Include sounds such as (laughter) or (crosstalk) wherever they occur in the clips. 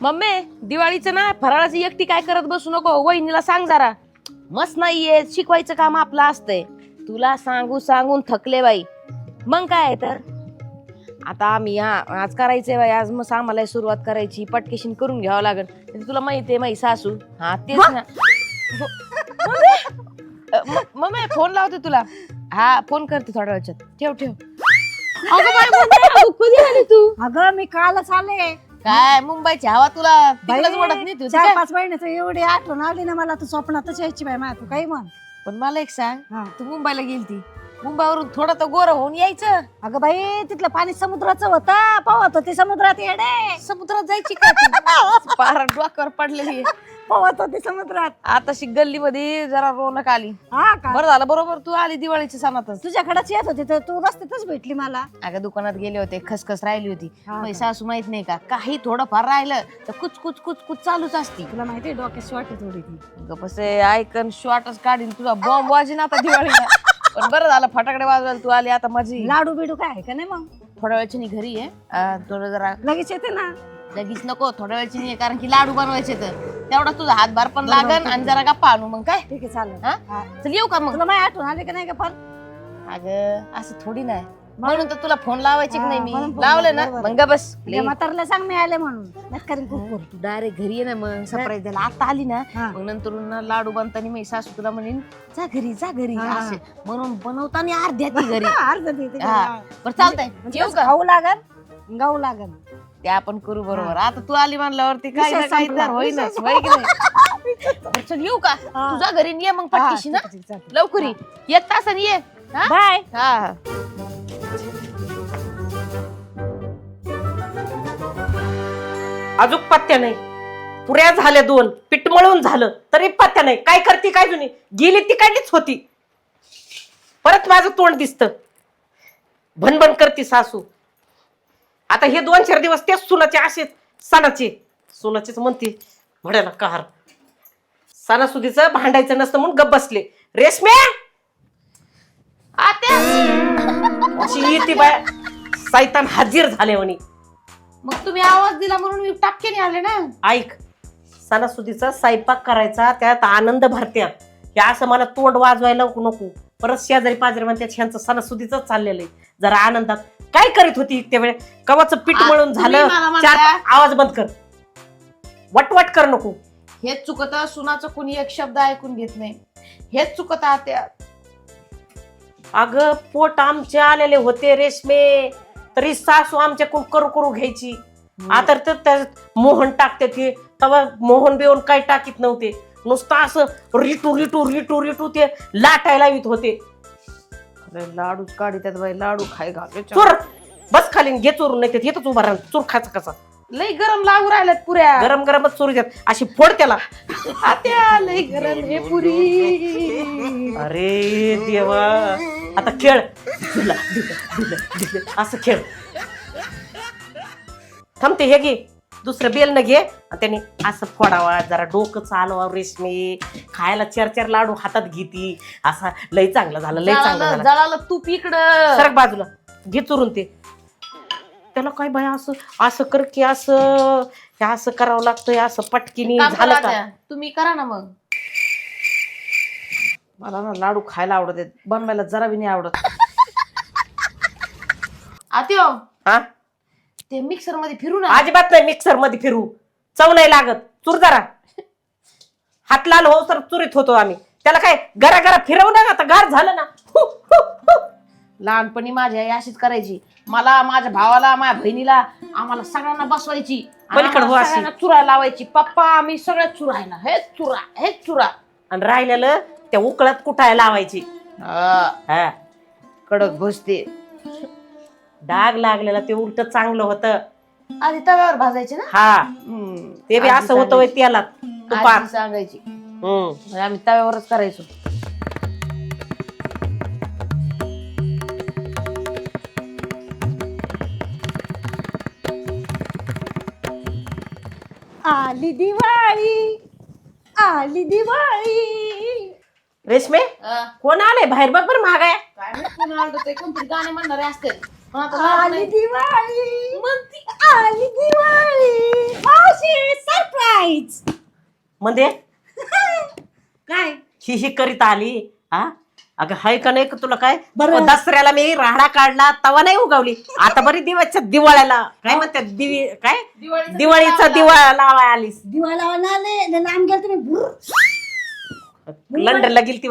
Mummy दिवाळीचं ना फराळाची एकटी काय करत बसू नको वहिनीला सांग जरा. मस्त नाहीये शिकवायचं काम आपलं असतंय. तुला सांगू सांगून थकले बाई. मग काय तर? आता आम्ही हा आज करायचंय बाई आज मग आम्हाला सुरुवात करायची पटकेशीन करून घ्यावं लागेल. तुला माहिती आहे माई सासू. हा तेच ना. मम्मी फोन लावते तुला. हा फोन करते थोड्या वेळात. ठेव ठेव. अगं बाई, मम्मी, अगं, कधी आली तू? अगं मी कालच आले. काय मुंबईची हवा तुला तिकडच वाटत नाही तुझी चार? पाच महिन्याचं एवढी आठवण आली ना मला तू स्वप्नातच यायची बाई माझ्या तू काही म्हण पण मला एक सांग हा. तू मुंबईला गेलती मुंबईवरून थोडं तर गोर होऊन यायचं. अगं बाई तिथलं पाणी समुद्राचं होतं. पोहत होती समुद्रात येडे. समुद्रात जायची का तू? (laughs) पारा डोक्यावर पडलेली आहे. पोहत होती समुद्रात. आताशी गल्लीमध्ये जरा रोनक आली. हा का? बरं झालं बरोबर. तू आली दिवाळीच्या सणातच. तुझ्याकडेच येत होती तर तू रस्त्यातच भेटली मला. अगं दुकानात गेले होते खसखस राहिली होती. हा मग का? सासू माहीत नाही का? काही थोडंफार राहिलं तर कुच कुच कुच कुच चालूच असती. तुला माहिती डोक्यात वाटत थोडी ती. गपसे ऐकन शॉर्टच काढीन. तुझा बॉम्ब वाजीन आता दिवाळीला. पण बरं झालं फटाकडे वाजवायला तू आली आता माझी. लाडू बिडू काय आहे का नाही मग? थोड्या वेळची नी घरी आहे अं, थोडं जरा लगेच येते ना. लगेच नको थोड्या वेळची नाही कारण की लाडू बनवायचे तर तेवढा तुझा हातभार पण लागन आणि जरा गप्पा आणू मग काय? ठीक आहे चालेल. हा? हा. चल येऊ का मग? तुला माझी आठवण आली का नाही का पण? अगं असं थोडी नाही. म्हणून तर तुला फोन लावायची की हा, नाही म्हणून मी फोन लावले लावला, ना? बरोबर मग ग बस तुझ्या म्हातारला सांग मी आले म्हणून. नक्की खूप करू तू डायरेक्ट घरी ये ना मग सरप्राईज द्यायला. आता आली ना हा. मग नंतर ना लाडू बनताना मी सासू तुला म्हणेन जा घरी जा घरी हा. असे. म्हणून बनवताना अर्ध्या ती घरी. (laughs) अर्ध? हा. बरं चालतंय. म्हणजे येऊ कसं का? खाऊ लागन? गाऊ लागन. ते आपण करू बरोबर. आता तू आली म्हणल्यावरती काही ना विषय काही संपला. तर होईनच विषय होय की नाही? बरं, चल येऊ का? हा. तुझ्या घरी ये मग हा, पटकीशी ना? ठीक आहे, ठीक आहे, चालतंय. लवकर ये. येत तासाने ये. हा? बाय. हा हा. अजून पत्त्या नाही. पुऱ्या झाल्या दोन पीठ मळून झालं तरी पत्त्या नाही. काय करते काय जुनी? गेली ती काढलीच होती? परत माझं तोंड दिसत. भनभन करते सासू. आता हे दोन चार दिवस तेच सुनाचे असेच सणाचे. सुनाचेच म्हणते म्हणायला कार सणासुदीचं भांडायचं नसतं म्हणून गप बसले. रेशमे! आत्या! (laughs) अशी येते बाय. सैतान हाजीर झाले म्हणे. मग तुम्ही आवाज दिला म्हणून मी टापकेने आले ना. ऐक सणासुदीचा स्वयंपाक करायचा त्यात आनंद भरत्यात हे असं मला तोंड वाजवायला नको नको. परत शेजारी पाजारी म्हणतात ह्यांचं सणासुदीच चाललेलं आहे. जरा आनंदात. काय करीत होती त्या वेळे? कवाचं पीठ आ, मळून तुम्ही झालं? मला म्हणता- चार आवाज बंद कर. वटवट कर नको. हेच चुकत सुनाचं कोणी एक शब्द ऐकून घेत नाही. हेच चुकत आत्या. अगं पोट आमचे आलेले होते रेशमे. तरी सासू आमच्याकडून करू करू घ्यायची. आता तर त्याच्यात मोहन टाकते ते. तेव्हा मोहन बिवून काय टाकीत नव्हते. नुसतं असं रिटू रिटू रिटू रिटू ते लाटायला येत होते. अरे लाडूच काढी त्यात बाई लाडू खाय घाल चोर! बस खाली घे चोरून नाही येतच उभा राहा. चोर खायचा कसा? लई गरम लागू राहिल्यात पुऱ्या. गरम गरमच चोरू देत. अशी फोड त्याला. आत्या लई गरम हे पुरी. अरे देवा. आता खेळ. दिला दिला दिला दिला असं खेळ. थांबते हे घे. दुसरं बेल न घे. आणि त्याने असं फोडावा जरा डोकं चालवा रेशमी. खायला चार चार लाडू हातात घेती. असा लय चांगलं झालं लय चांगलं झालं. जळालं तूप इकडं. सरक बाजूला. घे चोरून ते. त्याला काय बाय असं असं कर की असं हे असं करावं लागतं असं पटकीनी काम झालं करा का. तुम्ही करा ना मग. मला ना लाडू खायला आवडत आहेत. बनवायला जरा बी नाही आवडत. आत्यो हा? ते मिक्सरमध्ये फिरू ना. अजिबात नाही मिक्सरमध्ये फिरू. चव नाही लागत. चूर जरा. हात लाल हो तर चुरीत होतो आम्ही. त्याला काय गरा गरा फिरवू ना? आता गार झालं ना? हु, हु, हु. लहानपणी माझी आई अशीच करायची. मला माझ्या भावाला माझ्या बहिणीला आम्हाला सगळ्यांना बसवायची. आणि पलीकडे आम्हाला हो अशी. सगळ्यांना चुरायला लावायची. पप्पा आम्ही सगळ्यात चुरायला हेच चुरा हेच चुरा. आणि राहिलेलं त्या उकळत कुटायला लावायची. हा, हा. कडक बसते डाग लागलेला ते उलट चांगलं होतं. आधी तव्यावर भाजायचे ना? हा. हम्म. ते बी असं होतं होय त्याला सांगायची. तुपात. आजी सांगायची. हम्म. म्हणजे आम्ही तव्यावरच करायचो. आली दिवाळी. आली दिवाळी. रेशमे. कोण आलंय? बाहेर बघ बरं महाग आहे काय माहीत कोण आलं ते. कोणतरी गाणे म्हणणारे आली नाही. दिवाळी. म्हणती. आली दिवाळी. मावशी मीच म्हणजे? काय? ही ही करीत आली. हा? अगं हाय का नाही का तुला काय? बरं. दसऱ्याला मी राहडा काढला तवा नाही उगवली. आता बरी दिवाळीच्या दिवाळ्याला. काय म्हणतात दिवी काय? दिवाळीचा दिवाळा लावाय आलीस. दिवा लावायला आले लांब गेले तुम्ही. लंडनला गेली ती.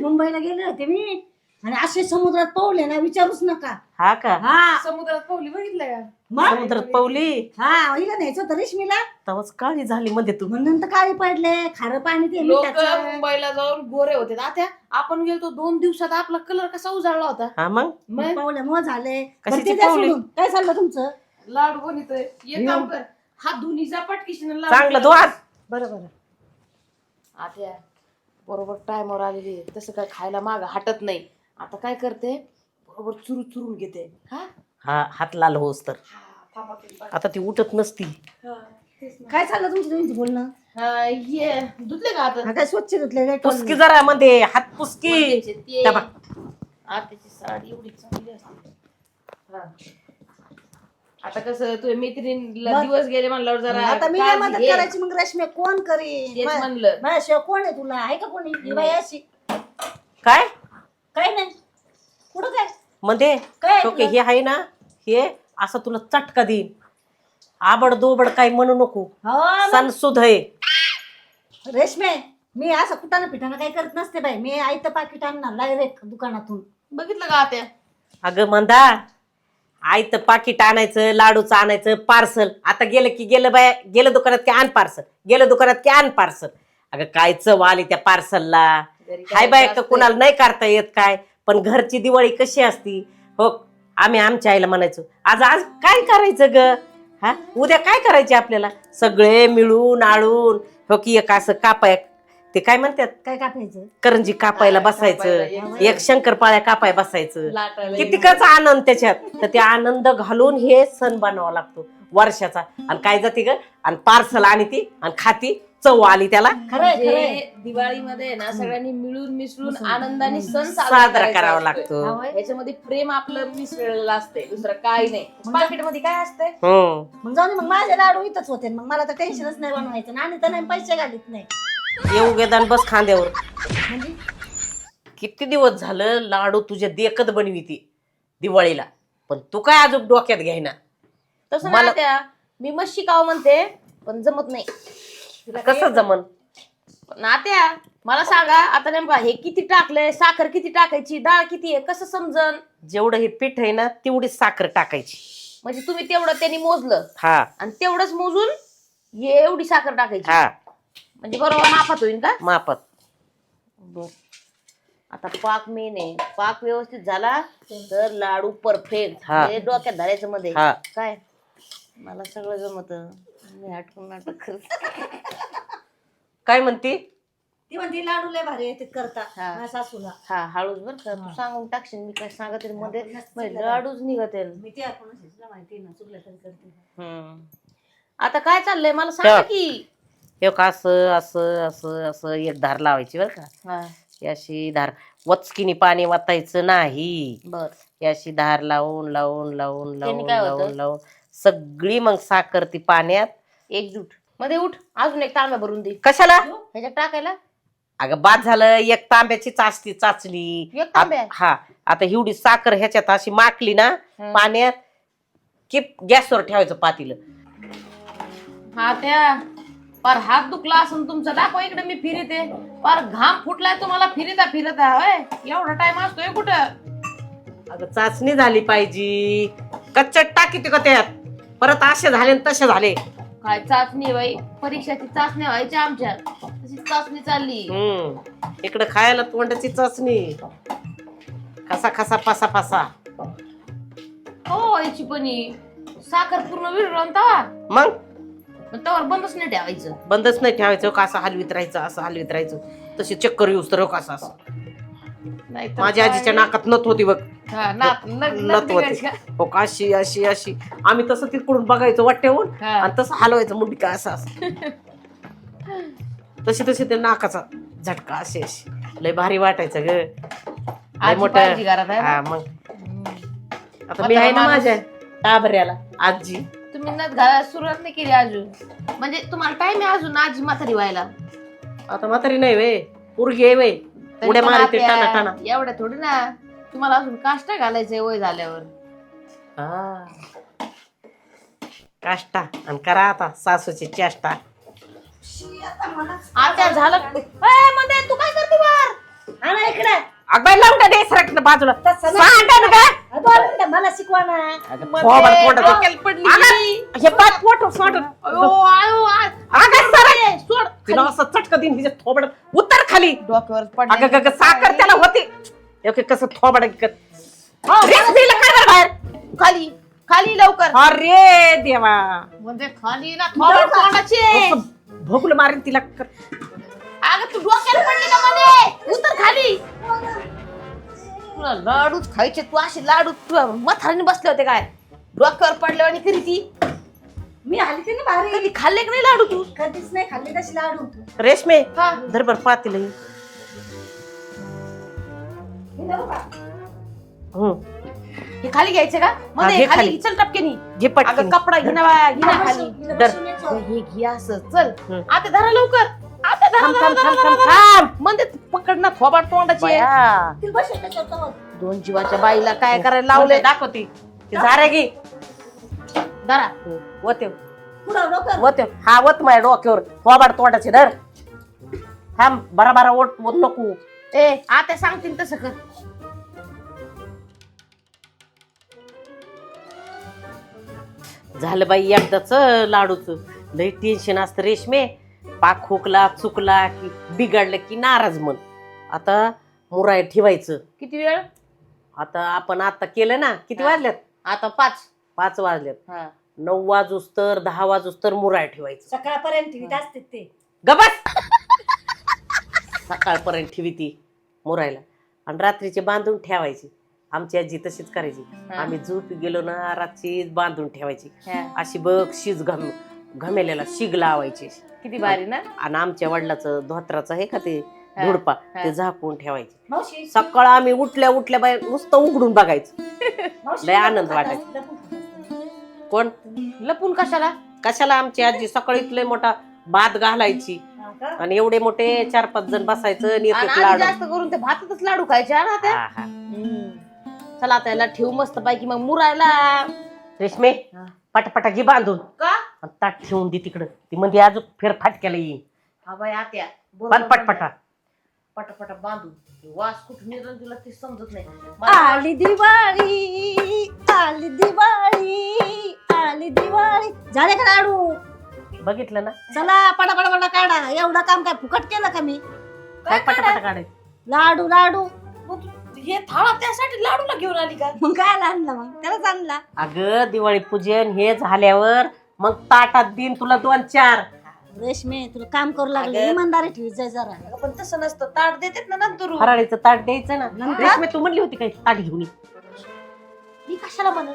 मुंबईला गेले होते मी. आणि असे समुद्रात पावले ना विचारूच नका. हा का? हा. समुद्रात पावली बघितलं का? मग? समुद्रात पावली? हा इकडे न्यायचं होतं रेशमीला? तवाच काळी झाली मध्ये तू. म्हणून तर काळी पडले खारं पाणी ते लोक मिठाचं. मुंबईला जाऊन गोरे होते. आता आपण गेलतो दोन दिवसात आपला कलर कसा उजाळला होता? हा मग? मग पावल्यामुळे झाले. कशाची बरं ते द्या पावली? सोडून. काय चाललं तुमचं? लाडू बनतोय एक काम कर. हात धुनी जापट किशन चांगलं दोन बरं बरं. आता बरोबर टायमवर आलेली आहे. तसं काय खायला माग हटत नाही. आता काय करते? बरोबर चुरू चुरून घेते. हा? हा हात लाल होस तर. हा, थांबा. आता ती उठत नसती. हा, तेच ना. काय चाललं तुमचं तुमचं बोलणं? हा, ये. धुतले का आता? हा काय स्वच्छ धुतले काय पुसकी जरा मध्ये हात पुसकी. त्या. आत्याची साडी एवढी चांगली असते. हा. आता कसं तुझ्या मैत्रिणीला मग? दिवस गेले म्हणल्यावर जरा आता मी काळजी मदत घे. करायची मग रश्मी कोण करी? तेच म्हणलं. माझ्याशिवाय कोण आहे तुला? आहे का कोणी? ही बाई अशी? काय? काय नाही. कुठं काय? मध्ये काय ओके? हे आहे ना हे असं तुला चटका देईन. आबड दोबड काही म्हणू नको. हो मग. सणसुद आहे. रेशमे मी असं कुटाणं पिठानं काही करत नसते बाई. मी आयतं पाकिट आणणार डायरेक्ट दुकानातून. बघितलं का आत्या? अगं मंदा आयतं पाकिट आणायचं लाडूचं आणायचं पार्सल आता गेलं की गेलं बाय गेलं दुकानात की आण पार्सल गेलं दुकानात की आण पार्सल अगं काय चव आली त्या पार्सलला हाय बाय असते? कुणाला नाही करता येत काय? पण घरची दिवाळी कशी असती? हो आम्ही आमच्या आईला म्हणायचो आज आज काय करायचं ग? हा? उद्या काय करायचे आपल्याला? सगळे मिळून आळून हो की एक असं कापाय ते काय म्हणतात? काय कापायचं? करंजी कापायला बसायचं. एक शंकरपाळ्या कापाय बसायचं. लाटायला कितीकच आनंद त्याच्यात. तर ते आनंद घालून हे सण बनवावा लागतो वर्षाचा. आणि काय जाते ग? आणि पार्सल आणि ती आणि खाती चव आली त्याला. खरंय म्हणजे दिवाळीमध्ये ना सगळ्यांनी मिळून मिसळून. आनंदाने सण साजरा करावा. लागतो. हा होय. ह्याच्यामध्ये प्रेम आपलं मिसळलेलं असते दुसरं काही नाही. पाकिटमध्ये काय असतंय? हम्म. मग जाऊन मग माझे लाडू इथंच होते. मग मला तर टेन्शनच नाही बनवायचं. आणि तर नाही पैसे घालीत नाही. येऊ गेदान बस खांद्यावर. म्हणजे? किती दिवस झालं लाडू तुझ्या देखत बनविती दिवाळीला. पण तू काय अजून डोक्यात घ्यायना? तसं मला- ना त्या. मी मस्त शिकाव म्हणते पण जमत नाही. कसं जमन? नात्या मला सांगा आता नेमका हे किती टाकलंय साखर किती टाकायची डाळ किती आहे कसं समजन? जेवढं हे पीठ आहे ना तेवढीच साखर टाकायची. म्हणजे तुम्ही तेवढं त्यांनी मोजलं. हा. आणि तेवढंच मोजून हे एवढी साखर टाकायची. हा. म्हणजे बरोबर मापात होईल का? मापत बर. आता पाक मेन आहे. पाक व्यवस्थित झाला तर लाडू परफेक्ट हा. डोक्यात धरायचं मध्ये. हा. काय? मला सगळं जमत. मी नाटक करते काय म्हणती? ती म्हणते लाडू लय भारी येते करता. हा. माझ्या सासूला. हा हळूच बर का. तू सांगून टाकशील मी काय सांगत आहे मध्ये. म्हणजे. लाडूच निघत आहे. मी ते आपण माहिती ना चुकलं तरी करते. हम्म. आता काय चाललंय? मला सांगा. की. हे का असं असं असं असं एक धार लावायची बरं का. हा. अशी धार. वचकिनी पाणी वाचायचं नाही. बर. अशी धार लावून लावून लावून त्याने लावून काय होतं? लावून लावून. सगळी मग साखर ती पाण्यात. एकजूट. मध्ये उठ. अजून एक तांब्या भरून दे. कशाला? ह्याच्यात टाकायला. अगं बाद झालं. एक तांब्याची चाचणी चाचली. एक तांब्या? आत- हा. आता एवढी साखर ह्याच्यात अशी माकली ना हं. पाण्यात की गॅसवर ठेवायचं पातीलं. हा त्या पार हात दुखला असून तुमचा दाखवा इकडे मी फिरते. पार घाम फुटलाय तुम्हाला फिरता फिरता होय? एवढा टाइम असतोय कुठं? अगं चाचणी झाली पाहिजे. कच्चट टाकी का त्यात. परत असे झाले तसे झाले. काय चाचणी बाई? परीक्षाची चाचणी व्हायची आमच्या. तशी चाचणी चालली. हम्म. इकडे खायला तोंडाची चाचणी. कसा कसा पासा पासा. हो व्हायची पण ही. साखर पूर्ण विरळून तवा. मग? तवर बंदच नाही ठेवायचं बंदच नाही ठेवायचं का असं हलवीत राहायचं असं हलवीत राहायचं तशी चक्कर येऊस तर कसं असं नाही तर माझ्या काय? आजीच्या नाकात नत होती बघ हा, नत निघायची होती हो का अशी अशी अशी आम्ही तसं तिकडून बघायचो वाट्याहून का? हा. आणि तसं हलवायचं मुंडी का असं असं तशी तशी ते नाकाचा झटका अशी अशी लय भारी वाटायचं ग लय आजी पाहिजे घरात आहे ना? हा मग हम्म. आता मी आहे ना. माझ्या आजी तुम्ही नथ घालायला सुरुवात नाही केली अजून. म्हणजे तुम्हाला टाइम आहे अजून आजी म्हातारी व्हायला. आता म्हातारी नाही वे पोरगी आहे वे तरी उड्या पण मारते आत्या, टाना टाना एवढ्या थोडी ना तुम्हाला अजून काष्टा घालायचंय वय झाल्यावर. हा. काष्टा आणि करा आता सासूची चेष्टा. आता झालं ए, मध्ये तू काय करते हा ना इकडे. अगं लावून का डेस बाजूला. तसं नाही. सांगा ना का अ, दोन मिनिटं मला शिकवा ना अगं, मध्ये थोबाड तोंडाचं. डोक्याला पडली अगं, मी. हे पाय पोट सोड अयो, आयो, आ- अगं सरळ सोड. तिला असं चटक दिन हिचे थोबड. उतर खाली. डोक्यावर अगं पडली गं, गं, साखर त्याला होती. ओके कसं थोबड काय बरं बाहेर? खाली. खाली लवकर. अरे देवा. म्हणजे खाली ना थोडं तोंडाची. आहे. असं भोगलं मारीन तिला. कर. अगं तू डोक्याला पडली का मध्ये? उतर खाली. तुला लाडूच खायचे तू असे लाडू तू मथारीने बसले होते काय? डोक्यावर पडले आणि करी ती? मी आली की ना भारी कधी खाल्ले की नाही लाडू तू? कधीच नाही खाल्ली तशी लाडू. रेशमे हा. धर बर पातील ही. धरू का? हे खाली घ्यायचे का? हा, मध्ये खाली. खाली. चल टपकेनी. घे अगं पटकन कपडा घे ना बाया, घे ना हिला खाली. बसून- हिला धर. बसून यायचं. अगं, हे घे असं. चल. हम्म. आता धरा लवकर. आता थांब थांब थांब थांब म्हणजे पकड ना थोबाड तोंडाची. बया. तिला. दोन जीवाच्या बाईला काय करायला लावले लावले दाखवती. ते झारे घे. धरा. वते पुढं. वते हा वत माझ्या डोक्यावर. थोबाड तोंडाचे धर. थांब बरा बरा ओट ओत नको. ए आता सांगतील तसं कर. झालं बाई एकदाच लाडूच. लई टेन्शन असतं रेशमे. पाक खोकला चुकला की बिघडलं की नाराज मन. आता मुराय ठेवायचं. किती वेळ? आता आपण आता केलं ना किती हा. वाजल्यात? आता पाच. पाच वाजल्यात. हा. नऊ वाजूस तर दहा वाजूस तर मुराय ठेवायचं. सकाळपर्यंत ठेवीत असते ते. गबस सकाळपर्यंत ठेवी ती मुरायला. आणि रात्रीचे बांधून ठेवायची. आमची आजी तशीच करायची. आम्ही झोपी गेलो ना रात्री बांधून ठेवायची. हा. अशी बघ शिज घम घमेल्याला शिग लावायची. किती बारी ना? आणि आमच्या वडिलाचं धोत्राचं आहे का ते? हा, धुडपा. हा. ते झाकून ठेवायचे. मावशी सकाळ आम्ही उठल्या उठल्या बाहेर नुसतं उघडून बघायचं. लय आनंद वाटायचा. कोण? लपून कशाला? कशाला आमची आजी सकाळी लय मोठा भात घालायची. हा? आणि एवढे मोठे चार पाच जण बसायचं आणि लाडू. जास्त करून ते भातातच लाडू खायचे हा ना त्या? हा, हा. चला आता याला ठेवू मस्त पैकी मग मुरायला. रेशमे हा. पटापटा घे बांधून. का? आणि ताट ठेवून दे तिकडं. ती म्हणजे अजून फेर फाटक्याला येईल हा बाई आत्या बांध पटपटा. पटापटा बांधून. ते वास कुठून येतो तुला ते समजत नाही. मला- आली दिवाळी आली दिवाळी आली दिवाळी. झाले का लाडू? बघितलं ना? चला पटा पटा काढा. एवढं काम काय फुकट केलं का मी? काय पटापटा काढायचं? लाडू लाडू. मग तू हे थाळा त्यासाठी लाडूला घेऊन आली का? मग काय आणला मग? त्यालाच आणला. अगं दिवाळी पूजन हे झाल्यावर मग ताटात दिन तुला दोन चार. रेशमे तुला काम करू लागले अगं. इमानदारी ठेवी जाय जरा. अगं, पण तसं नसतं. ताट देतात ना नंतर फराळीचं ताट द्यायचं ना. नंतर? रेशमे तू म्हणली होती काय ताट घेऊन ये. मी कशाला म्हणत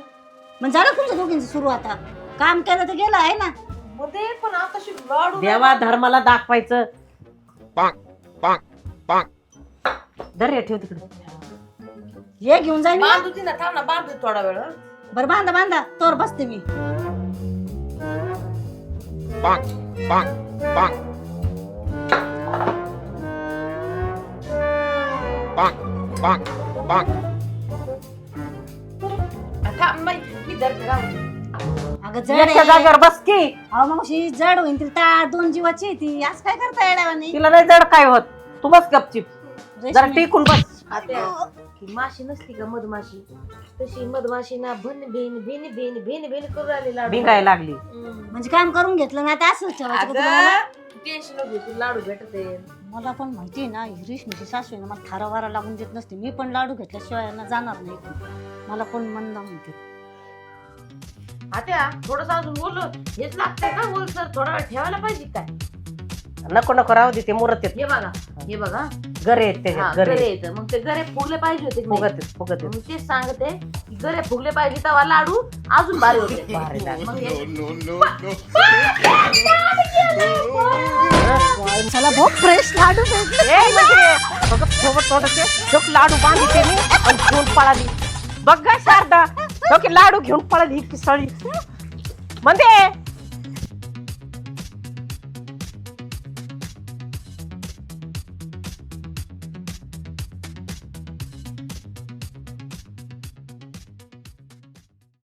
मग झालं तुमच्या दोघींचं सुरू आता. काम केलं तर गेलं आहे ना? मध्ये पण आता लाडू देवा धर्माला दाखवायचं. रे, ठेव तिकडे. हे घेऊन जाईन मी. बांधू ती ना थांब ना बांधू थोडा वेळ हं. बरं बांधा बांधा. तोर बसते मी. थांब बाई मी धरते राहू दे. अगं जड आहे. जागेवर बस की. अहो मावशी जड होईन तिला. ता- दोन जीवाची आहे ती. आज काय करता येड्यावानी तिला नाही जड काय होत? तू बस गपचिप. जरा रेशमी. टिकून बस. आत्या ही माशी नसती का मधमाशी. तशी मधमाशी ना भन भेन भेन भेन भेन भेन करू राहिली लाडू. भिंगायला लागली. हम्म. म्हणजे काम करून घेतलं ना ते असंच ठेवायचं का तुम्हाला? अगं टेन्शन नको घेऊ, तुला लाडू भेटत मला पण माहिती आहे ना ही रेशमीची सासू आहे ना मला थारा वारा लागून देत नसते. मी पण लाडू घेतल्याशिवाय ना जाणार नाही इथून. मला पण मन म्हणते. आत्या थोडस अजून बोललो हेच लागतंय का बोल सर? थोडा वेळ ठेवायला पाहिजे काय? नको नको राहू दे ते मुरत येत. हे बघा हे बघा. गरे आहेत हा, त्याच्यात गरे गरे येतं मग ते गरे फुगले पाहिजे होते की नाही? फुगत आहेत फुगत आहेत. मग तेच सांगते की गरे फुगले पाहिजे तेव्हा लाडू अजून भारी होते. (laughs) भारी लागले. मग हे- चला भाऊ फ्रेश लाडू भेटले. ए, म्हणजे बघ, सोबत थोडंसे लोक लाडू बांधिते मी आणि घेऊन पळाली. बघ ग शारदा. लोक लाडू घेऊन पळाली ही पिसळी. म्हणते